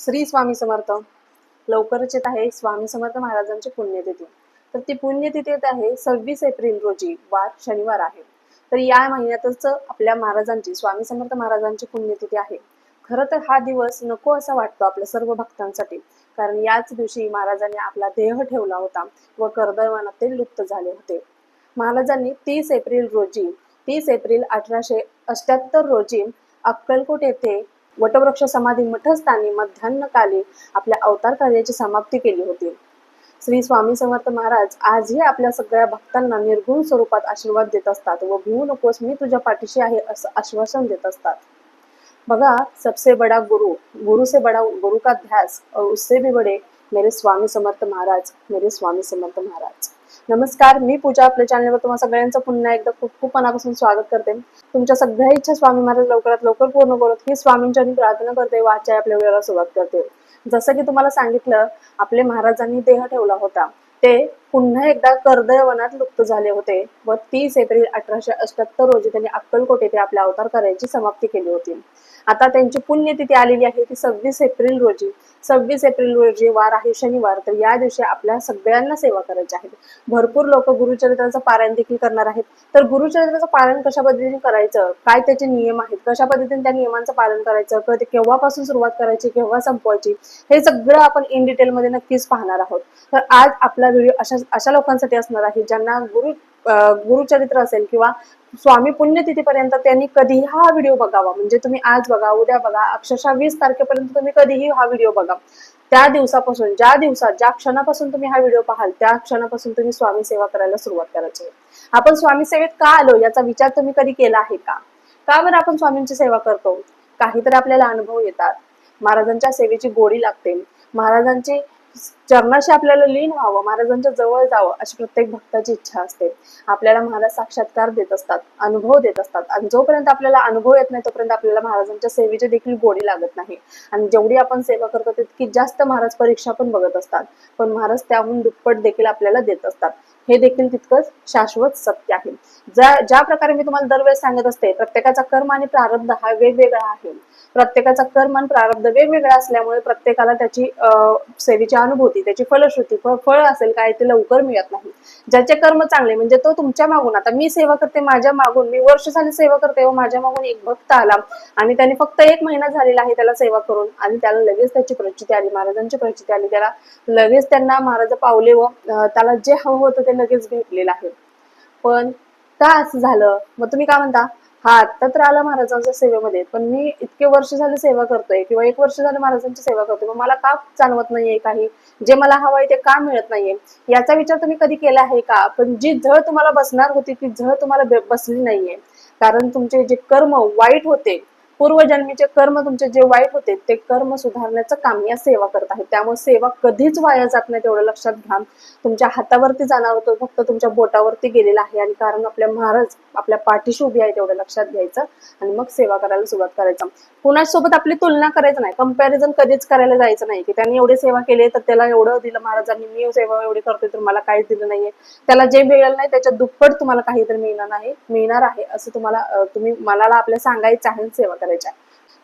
श्री स्वामी समर्थ. लवकरच येत आहे स्वामी समर्थ महाराजांची पुण्यतिथी. तर ती पुण्यतिथी येत आहे सव्वीस एप्रिल रोजी वार शनिवार आहे. तर या महिन्यातच आपल्या महाराजांची स्वामी समर्थ महाराजांची पुण्यतिथी आहे. खरं तर हा दिवस नको असा वाटतो आपल्या सर्व भक्तांसाठी. कारण याच दिवशी महाराजांनी आपला देह ठेवला होता व कर्दळवनात ते लुप्त झाले होते. महाराजांनी तीस एप्रिल रोजी तीस एप्रिल अठराशे अष्ट्याहत्तर रोजी अक्कलकोट येथे वटवृक्ष समाधी मठस्थानी मध्यान्हकाली आपल्या अवतार कार्याची समाप्ती केली होती. श्री स्वामी समर्थ महाराज आजही आपल्या सगळ्या भक्तांना निर्गुण स्वरूपात आशीर्वाद देत असतात व भिवू नकोस मी तुझ्या पाठीशी आहे असं आश्वासन देत असतात. बघा सबसे बड़ा गुरु गुरु से बड़ा गुरु का ध्यास और उससे भी बड़े मेरे स्वामी समर्थ महाराज मेरे स्वामी समर्थ महाराज. नमस्कार मी पूजा आपल्या चॅनलवर तुम्हाला सगळ्यांचं पुन्हा एकदा खूप खूप मनापासून स्वागत करते. तुमच्या सगळ्या इच्छा स्वामी महाराज लवकरात लवकर पूर्ण करत. ही स्वामींच्या मी प्रार्थना करते व आजच्या आपल्या वेळेला सुरुवात करते. जसं की तुम्हाला सांगितलं आपले महाराजांनी देह ठेवला होता. ते पुन्हा एकदा कर्दळ वनात लुप्त झाले होते. व तीस एप्रिल अठराशे अठ्याहत्तर रोजी त्यांनी अक्कलकोट येथे आपल्या अवतार कार्याची समाप्ती केली होती. आता त्यांची पुण्यतिथी आलेली आहे ती सव्वीस एप्रिल रोजी. सव्वीस एप्रिल रोजी वार आहे शनिवार. तर या दिवशी आपल्या सगळ्यांना सेवा करायची आहे. भरपूर लोक गुरुचरित्राचं पारायण देखील करणार आहेत. तर गुरुचरित्राचं पारायण कशा पद्धतीने करायचं? काय त्याचे नियम आहेत? कशा पद्धतीने त्या नियमांचं पालन करायचं? कधी ते केव्हापासून सुरुवात करायची? केव्हा संपवायची? हे सगळं आपण इन डिटेलमध्ये नक्कीच पाहणार आहोत. तर आज आपला व्हिडिओ अशा अशा लोकांसाठी असणार आहे ज्यांना गुरु गुरुचरित्र असेल किंवा स्वामी पुण्यतिथीपर्यंत त्यांनी कधीही हा व्हिडिओ बघावा. म्हणजे तुम्ही आज बघा उद्या बघा अक्षरशः वीस तारखेपर्यंत तुम्ही कधीही हा व्हिडिओ बघा. त्या दिवसापासून ज्या दिवसात ज्या क्षणापासून तुम्ही हा व्हिडिओ पाहाल त्या क्षणापासून तुम्ही स्वामी सेवा करायला सुरुवात करायची. आपण स्वामी सेवेत का आलो याचा विचार तुम्ही कधी केला आहे का? का बरं आपण स्वामींची सेवा करतो? काहीतरी आपल्याला अनुभव येतात. महाराजांच्या सेवेची गोडी लागते. महाराजांची चरणाशी आपल्याला लीन व्हावं महाराजांच्या जवळ जावं अशी प्रत्येक भक्ताची इच्छा असते. आपल्याला महाराज साक्षात्कार देत असतात अनुभव देत असतात. आणि जोपर्यंत आपल्याला अनुभव येत नाही तोपर्यंत आपल्याला महाराजांच्या सेवेची देखील गोडी लागत नाही. आणि जेवढी आपण सेवा करतो तितकी जास्त महाराज परीक्षा पण बघत असतात. पण महाराज त्याहून दुप्पट देखील आपल्याला देत असतात. हे देखील तितकंच शाश्वत सत्य आहे. ज्या ज्या प्रकारे मी तुम्हाला दरवेळेस सांगत असते प्रत्येकाचा कर्म आणि प्रारब्ध हा वेगवेगळा आहे. प्रत्येकाचा कर्म आणि प्रारब्ध वेगवेगळा असल्यामुळे प्रत्येकाला त्याची अं, सेवेची अनुभूती त्याची फलश्रुती फळ असेल काय ते लवकर मिळत नाही. ज्याचे कर्म चांगले म्हणजे तो तुमच्या मागून आता मी सेवा करते माझ्या मागून मी वर्ष झाली सेवा करते व माझ्या मागून एक भक्त आला आणि त्याने फक्त एक महिना झालेला आहे त्याला सेवा करून आणि त्याला लगेच त्याची प्रचिती आली महाराजांची प्रचिती आली त्याला लगेच त्यांना महाराज पावले व त्याला जे हवं होतं ते लगेच भेटलेलं आहे. पण का असं झालं? मग तुम्ही काय म्हणता? हा आत्ता तर आला महाराजांच्या सेवेमध्ये पण मी इतके वर्ष झाले सेवा करतोय किंवा एक वर्ष झाले महाराजांची सेवा करतोय मग मला का जाणवत नाहीये काही? जे मला हवंय ते का मिळत नाहीये? याचा विचार तुम्ही कधी केला आहे का? पण जी झळ तुम्हाला बसणार होती ती झळ तुम्हाला बसली नाहीये. कारण तुमचे जे कर्म वाईट होते पूर्वजन्मीचे कर्म तुमचे जे वाईट होते ते कर्म सुधारण्याचं काम या सेवा करत आहेत. त्यामुळे सेवा कधीच वाया जात नाही तेवढं लक्षात घ्या. तुमच्या हातावरती जाणार होतो फक्त तुमच्या बोटावरती गेलेला आहे. आणि कारण आपल्या महाराज आपल्या पाठीशी उभी आहे तेवढं लक्षात घ्यायचं. आणि मग सेवा करायला सुरुवात करायचं. कुणासोबत आपली तुलना करायचं नाही. कंपॅरिझन कधीच करायला जायचं नाही. की त्यांनी एवढी सेवा केली तर त्याला एवढं दिलं महाराजांनी मी सेवा एवढी करतोय तर मला काहीच दिलं नाहीये. त्याला जे मिळेल नाही त्याच्या दुप्पट तुम्हाला काहीतरी मिळणार नाही मिळणार आहे असं तुम्हाला तुम्ही मनाला आपल्या सांगायचं आहे सेवा करायला करायच्या.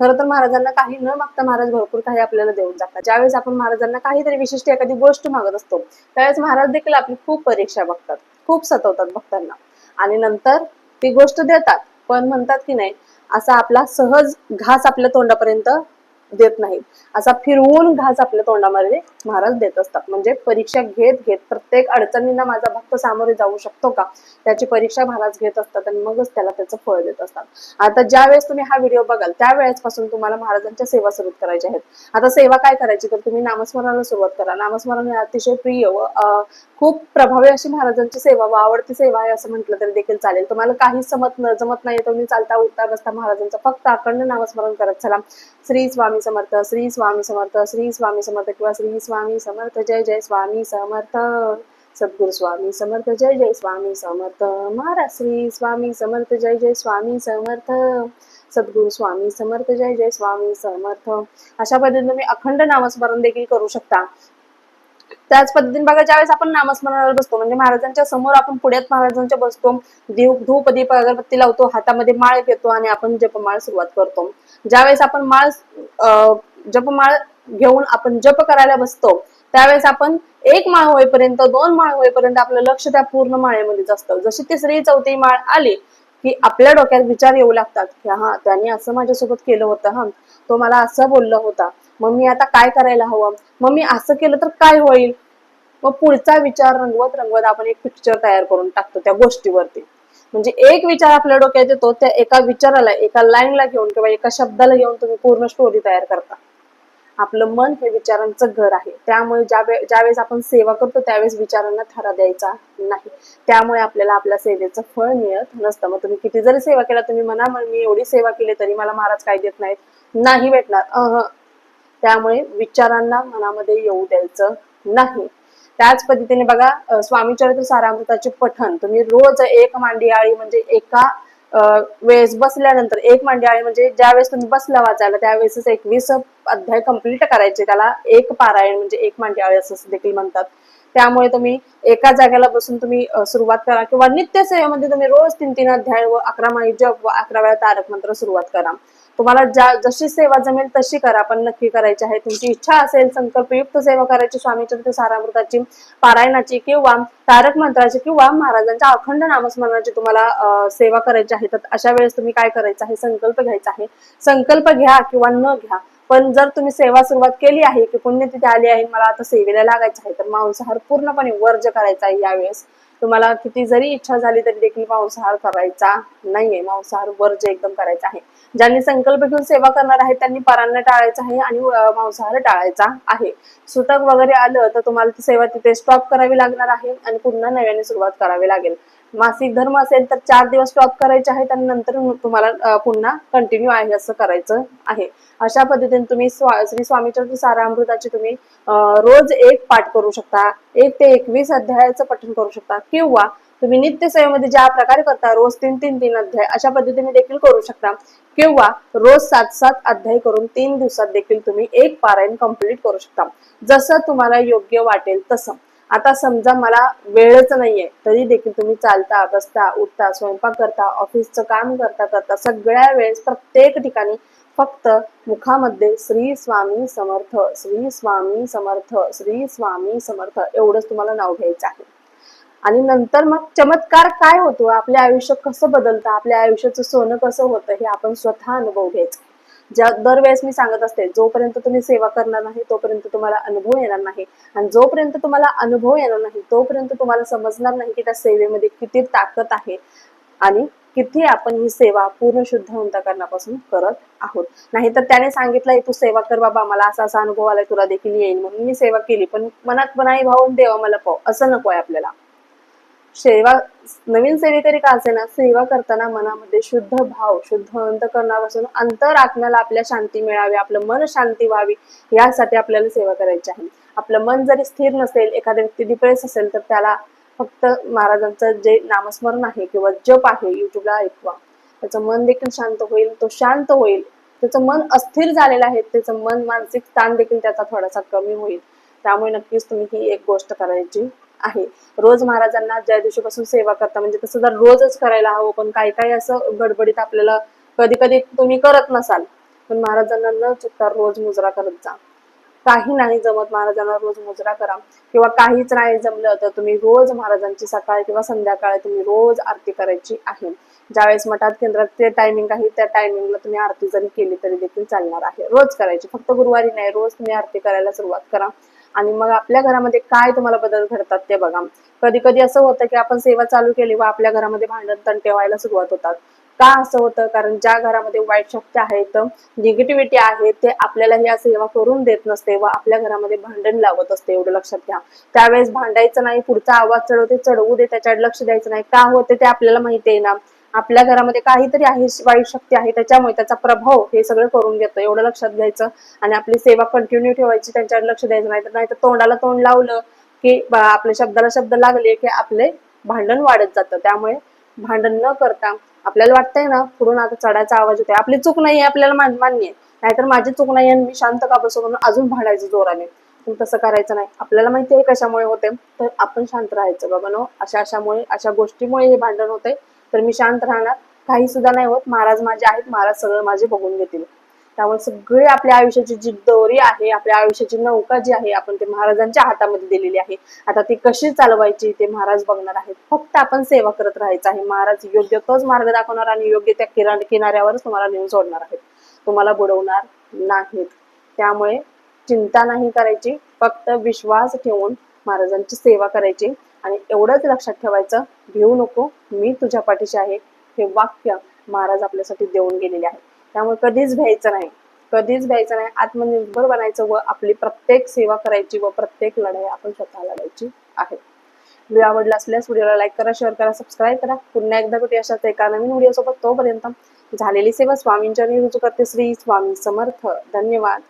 खरं तर महाराजांना काही न मागता महाराज भरपूर काही आपल्याला देऊन जातात. ज्यावेळेस आपण महाराजांना काहीतरी विशिष्ट एखादी गोष्ट मागत असतो त्यावेळेस महाराज देखील आपली खूप परीक्षा बघतात खूप सतवतात भक्तांना. आणि नंतर ती गोष्ट देतात पण म्हणतात की नाही असा आपला सहज घास आपल्या तोंडापर्यंत देत नाहीत. असा फिरवून घास आपल्या तोंडामध्ये महाराज देत असतात. म्हणजे परीक्षा घेत घेत प्रत्येक अडचणींना माझा भक्त सामोरे जाऊ शकतो का? त्याची परीक्षा महाराज घेत असतात आणि मगच त्याला त्याचं फळ देत असतात. आता ज्या वेळेस तुम्ही हा व्हिडिओ बघाल त्यावेळेस पासून तुम्हाला महाराजांच्या सेवा सुरू करायच्या आहेत. आता सेवा काय करायची? तर तुम्ही नामस्मरणाला सुरुवात करा. नामस्मरण हे अतिशय प्रिय व खूप प्रभावी अशी महाराजांची सेवा व आवडती सेवा आहे असं म्हटलं तरी देखील चालेल. तुम्हाला काही समत जमत नाही तुम्ही चालता उठता बसता महाराजांचं फक्त अखंड नामस्मरण करत चला. श्री स्वामी स्वामी समर्थ श्री स्वामी समर्थ श्री स्वामी समर्थ किंवा श्री स्वामी समर्थ जय जय स्वामी समर्थ. सद्गुरु स्वामी समर्थ जय जय स्वामी समर्थ. महाराज श्री स्वामी समर्थ जय जय स्वामी समर्थ. सद्गुरु स्वामी समर्थ जय जय स्वामी समर्थ. अशा पद्धतीने तुम्ही अखंड नामस्मरण देखील करू शकता. त्याच पद्धतीने बघा ज्यावेळेस आपण नामस्मरणाला बसतो म्हणजे महाराजांच्या समोर आपण पुढ्यात महाराजांच्या बसतो दीप धूप दीप अगरबत्ती लावतो हातामध्ये माळ घेतो आणि आपण जपमाळ सुरुवात करतो. ज्यावेळेस आपण माळ जपमाळ घेऊन आपण जप करायला बसतो त्यावेळेस आपण एक माळ होईपर्यंत दोन माळ होईपर्यंत आपलं लक्ष त्या पूर्ण माळेमध्येच असतं. जशी तिसरी चौथी माळ आली की आपल्या डोक्यात विचार येऊ लागतात की हा त्यांनी असं माझ्यासोबत केलं होतं हा. तो मला असं बोलला होता मग मी आता काय करायला हवं? मग मी असं केलं तर काय होईल? मग पुढचा विचार रंगवत रंगवत आपण एक पिक्चर तयार करून टाकतो त्या गोष्टीवरती. म्हणजे एक विचार आपल्या डोक्यात येतो त्या एका विचाराला एका लाईनला घेऊन किंवा एका शब्दाला घेऊन तुम्ही पूर्ण स्टोरी तयार करता. आपलं मन हे विचारांचं घर आहे. त्यामुळे ज्या ज्यावेळेस आपण सेवा करतो त्यावेळेस विचारांना थरा द्यायचा नाही. त्यामुळे आपल्याला आपल्या सेवेचं फळ मिळत नसतं. मग तुम्ही किती जरी सेवा केला तुम्ही म्हणा "मग मी एवढी सेवा केली तरी मला महाराज काय देत नाहीत? नाही भेटणार. अह. त्यामुळे विचारांना मनामध्ये येऊ द्यायचं नाही. त्याच पद्धतीने बघा स्वामीचरित्र सारामृताचे पठण. तुम्ही रोज एक मांडी आळी म्हणजे एका वेळेस बसल्यानंतर एक मांडी आळी म्हणजे ज्या वेळेस तुम्ही बसला वाचायला त्यावेळेस एकवीस अध्याय कंप्लीट करायचे. त्याला एक पारायण म्हणजे एक मांडी आळी असं देखील म्हणतात. त्यामुळे तुम्ही एका जागेला बसून तुम्ही सुरुवात करा किंवा नित्य सेवेमध्ये तुम्ही रोज तीन तीन अध्याय व अकरा माळी जप व अकरा वेळा तारक मंत्र सुरुवात करा. तुम्हाला ज्या जशी सेवा जमेल तशी करा पण नक्की करायची आहे. तुमची इच्छा असेल संकल्पयुक्त सेवा करायची स्वामी चरित्र सारामृताची पारायणाची किंवा तारक मंत्राची किंवा महाराजांच्या अखंड नामस्मरणाची तुम्हाला सेवा करायची आहे तर अशा वेळेस तुम्ही काय करायचं आहे? संकल्प घ्यायचा आहे. संकल्प घ्या किंवा न घ्या पण जर तुम्ही सेवा सुरुवात केली आहे की पुण्यतिथी आली आहे मला आता सेवेला लागायचं आहे तर मांसाहार पूर्णपणे वर्ज करायचा आहे यावेळेस. तुम्हाला किती जरी इच्छा झाली तरी देखील मांसाहार करायचा नाहीये. मांसाहार वर्ज एकदम करायचा आहे. ज्यांनी संकल्प घेऊन सेवा करणार आहे त्यांनी परांना टाळायचं आहे आणि मांसाहार टाळायचा आहे. सुतक वगैरे आलं तर तुम्हाला ती सेवा तिथे स्टॉप करावी लागणार आहे आणि पुन्हा नव्याने सुरुवात करावी लागेल. मासिक धर्म असेल तर चार दिवस स्टॉप करायचे आहेत आणि नंतर तुम्हाला पुन्हा कंटिन्यू आहे असं करायचं आहे. अशा पद्धतीने तुम्ही स्वा- श्री स्वामीच्या सारामृताची तुम्ही रोज एक पाठ करू शकता. एक ते एकवीस अध्यायाचं पठण करू शकता. किंवा तुम्ही नित्य सेवेमध्ये ज्या प्रकारे करता रोज तीन तीन तीन अध्याय अशा पद्धतीने देखील करू शकता. किंवा रोज सात सात अध्याय करून तीन दिवसात देखील तुम्ही एक पारायण कंप्लीट करू शकता. जसं तुम्हाला योग्य वाटेल तसं. आता समजा मला वेळच नाहीये तरी देखील तुम्ही चालता बसता उठता स्वयंपाक करता ऑफिसचं काम करता करता सगळ्या वेळेस प्रत्येक ठिकाणी फक्त मुखामध्ये श्री स्वामी समर्थ श्री स्वामी समर्थ श्री स्वामी समर्थ एवढंच तुम्हाला नाव घ्यायचं आहे. आणि नंतर मग चमत्कार काय होतो? आपले आयुष्य कसं बदलतं? आपल्या आयुष्याचं सोनं कसं होतं? हे आपण स्वतः अनुभव घ्यायचं. ज्या दरवेळेस मी सांगत असते जोपर्यंत तुम्ही सेवा करणार नाही तोपर्यंत तुम्हाला अनुभव येणार नाही. आणि जोपर्यंत तुम्हाला अनुभव येणार नाही तोपर्यंत तुम्हाला समजणार नाही की त्या सेवेमध्ये किती ताकद आहे आणि किती आपण ही सेवा पूर्ण शुद्ध अंतकरणापासून करत आहोत. नाहीतर त्याने सांगितलंय तू सेवा कर बाबा मला असा असा अनुभव आलाय तुला देखील येईल म्हणून मी सेवा केली. पण मनात मनाही भावून देवा मला पाव. असं नको आहे आपल्याला. सेवा नवीन सेवेकरी का असे ना सेवा करताना मनामध्ये शुद्ध भाव शुद्ध अंतकरणापासून अंतर आत्म्याला आपल्या शांती मिळावी आपलं मन शांती व्हावी यासाठी आपल्याला सेवा करायची आहे. आपलं मन जरी स्थिर नसेल एखाद्या व्यक्ती डिप्रेस असेल तर त्याला फक्त महाराजांचं जे नामस्मरण आहे किंवा जप आहे युट्यूबला ऐकवा. त्याचं मन देखील शांत होईल तो शांत होईल. त्याचं मन अस्थिर झालेलं आहे त्याचं मन मानसिक ताण देखील त्याचा थोडासा कमी होईल. त्यामुळे नक्कीच तुम्ही ही एक गोष्ट करायची आहे. रोज महाराजांना ज्या दिवशीपासून सेवा करता म्हणजे तसं जर रोजच करायला हवं पण काही काही असं गडबडीत आपल्याला कधी कधी तुम्ही करत नसाल पण महाराजांना न चुकता रोज मुजरा करत जा. काही नाही जमत महाराजांना रोज मुजरा करा. किंवा काहीच नाही जमलं तर तुम्ही रोज महाराजांची सकाळी किंवा संध्याकाळी तुम्ही रोज आरती करायची आहे. ज्यावेळेस मठात केंद्रात ते टायमिंग आहे त्या टायमिंगला तुम्ही आरती जरी केली तरी देखील चालणार आहे. रोज करायची फक्त गुरुवारी नाही रोज तुम्ही आरती करायला सुरुवात करा. आणि मग आपल्या घरामध्ये काय तुम्हाला बदल घडतात ते बघा. कधी कधी असं होतं की आपण सेवा चालू केली व आपल्या घरामध्ये भांडण तंटे व्हायला सुरुवात होतात. का असं होतं? कारण ज्या घरामध्ये वाईट शक्ती आहेत निगेटिव्हिटी आहे ते आपल्याला या सेवा करून देत नसते व आपल्या घरामध्ये भांडण लावत असते एवढं लक्षात घ्या. त्यावेळेस भांडायचं नाही पुढचा आवाज चढवते चढवू दे त्याच्याकडे लक्ष द्यायचं नाही. का होते ते आपल्याला माहिती आहे ना. आपल्या घरामध्ये काहीतरी आहे वाईट शक्ती आहे त्याच्यामुळे त्याचा प्रभाव हे सगळं करून घेतो एवढं लक्षात घ्यायचं. आणि आपली सेवा कंटिन्यू ठेवायची त्यांच्याकडे लक्ष द्यायचं नाही तर नाही तर तोंडाला तोंड लावलं की आपल्या शब्दाला शब्द लागले की आपले भांडण वाढत जातं. त्यामुळे भांडण न करता आपल्याला वाटतंय ना पुढून आता चढायचा आवाज होतोय आपली चूक नाही आपल्याला मान- मान्य आहे. नाहीतर माझी चूक नाही आणि मी शांत का बसू म्हणून अजून भांडायचं जोराने? पण तसं करायचं नाही. आपल्याला माहिती आहे कशामुळे होते? तर आपण शांत राहायचं बाबा नो? अशा अशामुळे अशा गोष्टीमुळे हे भांडण होते तर मी शांत राहणार. काही सुद्धा नाही होत. महाराज माझे आहेत. महाराज सगळं माझे बघून घेतील. त्यामुळे सगळी आपल्या आयुष्याची जी दोरी आहे आपल्या आयुष्याची नौका जी आहे आपण ते महाराजांच्या हातामध्ये दिलेली आहे. आता ती कशी चालवायची ते महाराज बघणार आहेत. फक्त आपण सेवा करत राहायचं आहे. महाराज योग्य तोच मार्ग दाखवणार आणि योग्य त्या किरा किनाऱ्यावरच तुम्हाला नेऊन सोडणार आहेत. तुम्हाला बुडवणार नाहीत. त्यामुळे चिंता नाही करायची. फक्त विश्वास ठेवून महाराजांची सेवा करायची. आणि एवढंच लक्षात ठेवायचं घेऊ नको मी तुझ्या पाठीशी आहे. हे वाक्य महाराज आपल्यासाठी देऊन गेलेले आहे त्यामुळे कधीच भ्यायचं नाही. कधीच भ्यायचं नाही. आत्मनिर्भर बनायचं व आपली प्रत्येक सेवा करायची व प्रत्येक लढाई आपण स्वतः लढायची आहे. व्हिडिओ आवडला असल्यास व्हिडिओला लाईक करा शेअर करा सबस्क्राईब करा. पुन्हा एकदा भेटू अशाच एका नवीन व्हिडिओ सोबत तोपर्यंत झालेली सेवा स्वामींच्या रुजू करते श्री स्वामी समर्थ. धन्यवाद.